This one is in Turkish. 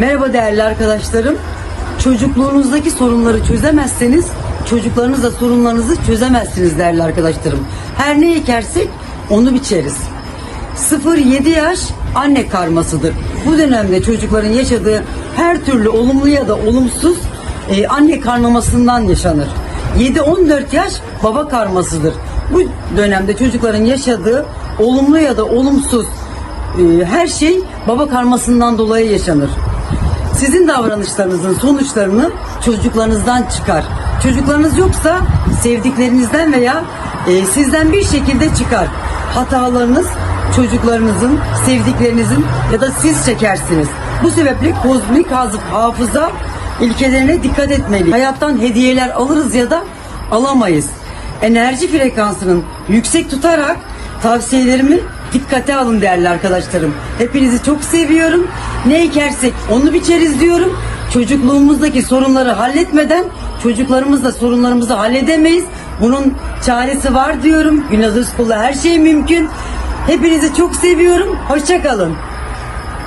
Merhaba değerli arkadaşlarım. Çocukluğunuzdaki sorunları çözemezseniz çocuklarınızla sorunlarınızı çözemezsiniz değerli arkadaşlarım. Her ne ekersek onu biçeriz. 0-7 yaş anne karmasıdır. Bu dönemde çocukların yaşadığı her türlü olumlu ya da olumsuz e, anne karmamasından yaşanır. 7-14 yaş baba karmasıdır. Bu dönemde çocukların yaşadığı olumlu ya da olumsuz e, her şey baba karmasından dolayı yaşanır. Sizin davranışlarınızın sonuçlarını çocuklarınızdan çıkar. Çocuklarınız yoksa sevdiklerinizden veya e, sizden bir şekilde çıkar. Hatalarınız çocuklarınızın, sevdiklerinizin ya da siz çekersiniz. Bu sebeple kozmik hafıza ilkelerine dikkat etmeli. Hayattan hediyeler alırız ya da alamayız. Enerji frekansının yüksek tutarak tavsiyelerimi dikkate alın değerli arkadaşlarım. Hepinizi çok seviyorum. Ne ekersek onu biçeriz diyorum. Çocukluğumuzdaki sorunları halletmeden çocuklarımızla sorunlarımızı halledemeyiz. Bunun çaresi var diyorum. Özkul'la her şey mümkün. Hepinizi çok seviyorum. Hoşçakalın.